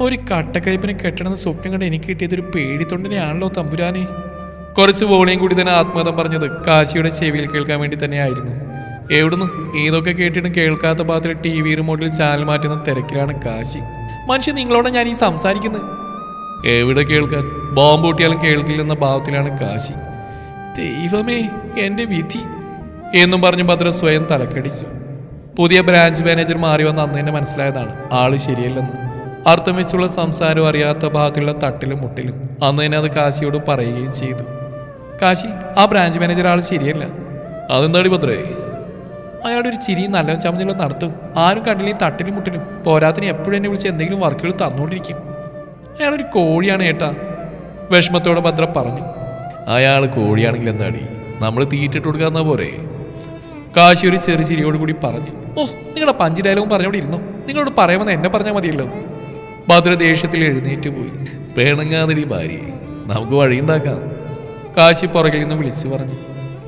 ഒരു കട്ടക്കയ്പിനെ കെട്ടണമെന്ന് സ്വപ്നം കണ്ട് എനിക്ക് കിട്ടിയത് ഒരു പേടിത്തൊണ്ടിനെയാണല്ലോ തമ്പുരാനെ. കുറച്ച് വോളിയും കൂടി തന്നെ ആത്മകഥം പറഞ്ഞത് കാശിയുടെ ചെവിയിൽ കേൾക്കാൻ വേണ്ടി തന്നെയായിരുന്നു. എവിടുന്ന്? ഏതൊക്കെ കേട്ടിട്ടും കേൾക്കാത്ത ഭാഗത്തിൽ ടി വി റിമോട്ടിൽ ചാനൽ മാറ്റുന്ന തിരക്കിലാണ് കാശി. മനുഷ്യൻ നിങ്ങളോട് ഞാൻ ഈ സംസാരിക്കുന്നത് എവിടെ കേൾക്കാൻ? ബോംബ് പൊട്ടിയാലും കേൾക്കില്ലെന്ന ഭാവത്തിലാണ് കാശി. ദൈവമേ എന്റെ വിധി. എന്നും പറഞ്ഞ് ഭദ്ര സ്വയം തലക്കടിച്ചു. പുതിയ ബ്രാഞ്ച് മാനേജർ മാറി വന്ന അന്ന് തന്നെ മനസ്സിലായതാണ്. ആൾ ശരിയല്ലെന്ന്. അർത്ഥം സംസാരവും സംസാരം അറിയാത്ത ഭാഗത്തുള്ള തട്ടിലും മുട്ടിലും അന്ന് തന്നെ അത് കാശിയോട് പറയുകയും ചെയ്തു. കാശി ആ ബ്രാഞ്ച് മാനേജർ ആൾ ശരിയല്ല. അതെന്താടി ഭദ്രേ? അയാളുടെ ഒരു ചിരി നല്ല ചമഞ്ഞുള്ള നടത്തും. ആരും കണ്ടില്ലെങ്കിൽ തട്ടിലും മുട്ടിലും. പോരാത്തിന് എപ്പോഴും എന്നെ വിളിച്ച് എന്തെങ്കിലും വർക്കുകൾ തന്നുകൊണ്ടിരിക്കും അയാളൊരു കോഴിയാണ് ഏട്ടാ. വിഷമത്തോടെ ഭദ്ര പറഞ്ഞു. അയാൾ കോഴിയാണെങ്കിൽ എന്താടി? നമ്മൾ തീറ്റിട്ട് കൊടുക്കാന്ന പോരെ? കാശി ഒരു ചെറിയ ചിരിയോട് കൂടി പറഞ്ഞു. ഓ നിങ്ങളുടെ പഞ്ച് ഡയലോഗും പറഞ്ഞോണ്ടിരുന്നു? നിങ്ങളോട് പറയാമെന്ന് എന്നെ പറഞ്ഞാൽ മതിയല്ലോ. ഭദ്ര ദേഷ്യത്തിൽ എഴുന്നേറ്റ് പോയി. പേണങ്ങാതിരി ഭാര്യയെ നമുക്ക് വഴിയുണ്ടാക്കാം കാശി പുറകിൽ നിന്ന് വിളിച്ചു പറഞ്ഞു.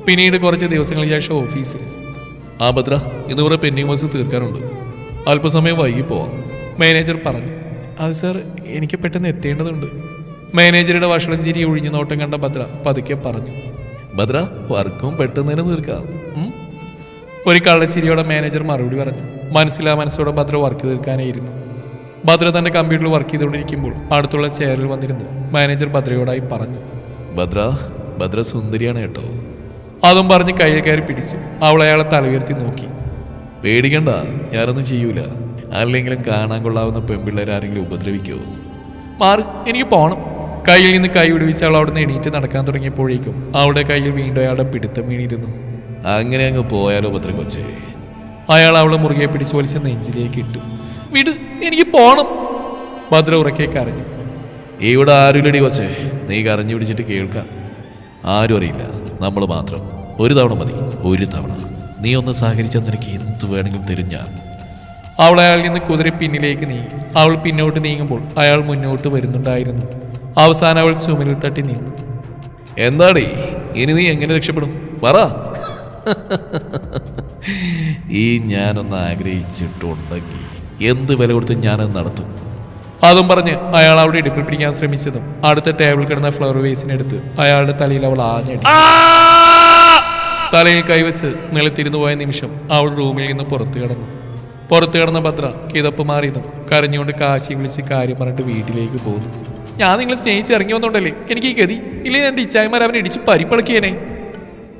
പിന്നീട് കുറച്ച് ദിവസങ്ങൾക്ക് ശേഷം ഓഫീസിൽ. ആ ഭദ്ര ഇന്ന് കുറെ പെൻഡിങ് വർക്ക്സ് തീർക്കാനുണ്ട്. അല്പസമയം വൈകി പോവാം. മാനേജർ പറഞ്ഞു. അത് സാർ എനിക്ക് പെട്ടെന്ന് എത്തേണ്ടതുണ്ട്. മാനേജറുടെ വഷളം ചിരി ഒഴിഞ്ഞു നോട്ടം കണ്ട ഭദ്ര പതുക്കെ പറഞ്ഞു. ഭദ്ര വർക്കും പെട്ടെന്ന് തന്നെ തീർക്കാം. ഒരു കള്ളച്ചിരിയോടെ മാനേജർ മറുപടി പറഞ്ഞു. മനസ്സിലാ മനസ്സോടെ ഭദ്ര വർക്ക് തീർക്കാനായിരുന്നു. ഭദ്ര തന്റെ കമ്പ്യൂട്ടറിൽ വർക്ക് ചെയ്തുകൊണ്ടിരിക്കുമ്പോൾ അടുത്തുള്ള ചെയറിൽ വന്നിരുന്നു. മാനേജർ ഭദ്രയോടായി പറഞ്ഞു. ഭദ്ര ഭദ്ര സുന്ദരിയാണ് കേട്ടോ. അതും പറഞ്ഞ് കയ്യിൽ കയറി പിടിച്ചു അവൾ അയാളെ തലയുയർത്തി നോക്കി. പേടിക്കണ്ട ഞാനൊന്നും ചെയ്യൂല. അല്ലെങ്കിലും കാണാൻ കൊള്ളാവുന്ന പെൺപിള്ളേർ ആരെങ്കിലും ഉപദ്രവിക്കുമോ മാറി എനിക്ക് പോകണം കയ്യിൽ നിന്ന് കൈ വിടുവിച്ച് അവൾ അവിടെ നിന്ന് എണീറ്റ് നടക്കാൻ തുടങ്ങിയപ്പോഴേക്കും അവളുടെ കയ്യിൽ വീണ്ടും അയാളുടെ പിടുത്തം വീണിരുന്നു. അങ്ങനെ അങ്ങ് പോയാലോ ഭദ്ര കൊച്ചേ. അയാൾ അവളെ മുറുകെ പിടിച്ച് വലിച്ച നെഞ്ചിലേക്ക് ഇട്ടു. വിട് എനിക്ക് പോണം. ഭദ്ര ഉറക്കെ കരഞ്ഞു. ഇവിടെ ആരുമില്ലടി വച്ചേ നീ കരഞ്ഞു പിടിച്ചിട്ട് കേൾക്ക. ആരും അറിയില്ല. നമ്മൾ മാത്രം. ഒരു തവണ മതി. ഒരു തവണ. നീ ഒന്ന് സഹകരിച്ചാൽ നിനക്ക് എന്ത് വേണമെങ്കിലും തരും ഞാൻ. അവൾ അയാളിൽ നിന്ന് കുതിര പിന്നിലേക്ക് നീങ്ങി. അവൾ പിന്നോട്ട് നീങ്ങുമ്പോൾ അയാൾ മുന്നോട്ട് വരുന്നുണ്ടായിരുന്നു. അവസാനം അവൾ ചുമലിൽ തട്ടി നിന്നു. എന്താടേ? ഇനി നീ എങ്ങനെ രക്ഷപ്പെടും? പറ. ഈ ഞാനൊന്ന് ആഗ്രഹിച്ചിട്ടുണ്ടെങ്കിൽ എന്ത് വില കൊടുത്ത് ഞാനത് നടത്തും? അതും പറഞ്ഞ് അയാൾ അവിടെ ഇടുപ്പിൽ പിടിക്കാൻ ശ്രമിച്ചതും അടുത്ത ടേബിൾ കിടന്ന ഫ്ലവർ വേസിനെടുത്ത് അയാളുടെ തലയിൽ അവൾ ആഞ്ഞടി തലയിൽ കൈവച്ച് നിലത്തിരുന്നു പോയ നിമിഷം അവൾ റൂമിൽ നിന്ന് പുറത്തു കിടന്നു. പുറത്തു കിടന്ന ഭദ്ര കിതപ്പ് മാറിയതും കരഞ്ഞുകൊണ്ട് കാശി വിളിച്ച് കാര്യം പറഞ്ഞിട്ട് വീട്ടിലേക്ക് പോകുന്നു ഞാൻ നിങ്ങളെ സ്നേഹിച്ച് ഇറങ്ങി വന്നോണ്ടല്ലേ? എനിക്ക് ഈ ഗതി. ഇല്ലേ ഞാൻ ഇച്ചായ്മാർ അവനെ ഇടിച്ച് പരിപ്പളക്കിയേനെ?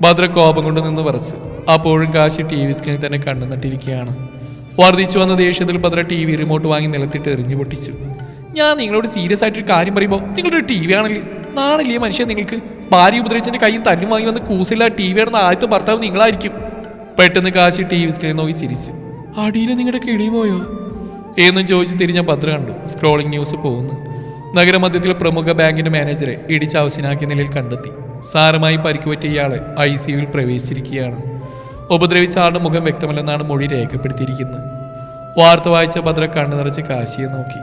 ഭദ്ര കോപം കൊണ്ട് നിന്ന് പറച്ച് അപ്പോഴും കാശി ടി വി സ്ക്രീനിൽ തന്നെ കണ്ണു നട്ടിരിക്കുകയാണ് വർദ്ധിച്ചു വന്ന ദേഷ്യത്തിൽ ഭദ്ര ടി വി റിമോട്ട് വാങ്ങി നിലത്തിട്ട് എറിഞ്ഞു പൊട്ടിച്ചു. ഞാൻ നിങ്ങളോട് സീരിയസ് ആയിട്ടൊരു കാര്യം പറയുമ്പോൾ നിങ്ങളുടെ ടി വി ആണെങ്കിൽ നാണില്ലേ മനുഷ്യൻ നിങ്ങൾക്ക്? ഭാര്യ ഉപദ്രവിച്ചതിന്റെ കയ്യിൽ തല്ലും വാങ്ങി വന്ന് കൂസില്ല ടി വി ആണെന്ന് ആദ്യത്തെ ഭർത്താവ് നിങ്ങളായിരിക്കും. പെട്ടെന്ന് കാശി ടി വി സ്ക്രീൻ നോക്കി ചിരിച്ചു. അടിയിൽ നിങ്ങളുടെ കിളി പോയോ? എന്നും ചോദിച്ച് തിരിഞ്ഞ ഭദ്ര കണ്ടു. സ്ക്രോളിംഗ് ന്യൂസ് പോകുന്നു. നഗരമധ്യത്തിൽ പ്രമുഖ ബാങ്കിന്റെ മാനേജറെ ഇടിച്ച് അവശനാക്കിയ നിലയിൽ കണ്ടെത്തി. സാരമായി പരിക്കുപറ്റിയ ഇയാളെ ഐ സിയുവിൽ പ്രവേശിച്ചിരിക്കുകയാണ്. ഉപദ്രവിച്ച ആളുടെ മുഖം വ്യക്തമല്ലെന്നാണ് മൊഴി രേഖപ്പെടുത്തിയിരിക്കുന്നത്. വാർത്ത വായിച്ച ഭദ്ര കണ്ണു നിറച്ച് കാശിയെ നോക്കി.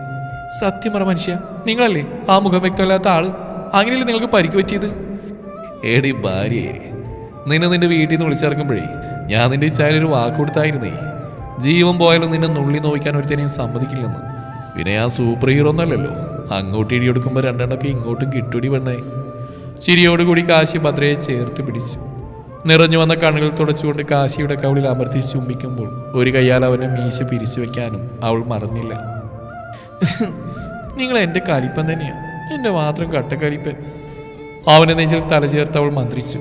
സത്യം പറ മനുഷ്യ നിങ്ങളല്ലേ ആ മുഖം വ്യക്തമല്ലാത്ത ആൾ? അങ്ങനെയല്ലേ നിങ്ങൾക്ക് പരിക്ക് പറ്റിയത്? ഏടി ഭാര്യയെ നിന്നെ നിന്റെ വീട്ടിൽ നിന്ന് വിളിച്ചിറക്കുമ്പോഴേ ഞാൻ നിന്റെ ചായലൊരു വാക്ക് കൊടുത്തായിരുന്നേ. ജീവൻ പോയാലും നിന്നെ നുള്ളി നോക്കാൻ ഒരുത്തനെയും സമ്മതിക്കില്ലെന്ന്. പിന്നെ ആ സൂപ്പർ ഹീറോ ഒന്നല്ലല്ലോ. അങ്ങോട്ട് ഇടിയെടുക്കുമ്പോൾ രണ്ടെണ്ണമൊക്കെ ഇങ്ങോട്ടും കിട്ടുടി വന്നേ. ചിരിയോടുകൂടി കാശി ഭദ്രയെ ചേർത്ത് പിടിച്ചു. നിറഞ്ഞു വന്ന കണ്ണുകൾ തുടച്ചുകൊണ്ട് കാശിയുടെ കവളിൽ അമർത്തി ചുംബിക്കുമ്പോൾ ഒരു കയ്യാൽ അവനെ മീശ പിരിച്ചു വെക്കാനും അവൾ മറന്നില്ല. നിങ്ങൾ എന്റെ കലിപ്പൻ തന്നെയാണ് എന്റെ മാത്രം കട്ടക്കലിപ്പൻ അവനെ നെഞ്ചിൽ തല ചേർത്ത് അവൾ മന്ത്രിച്ചു.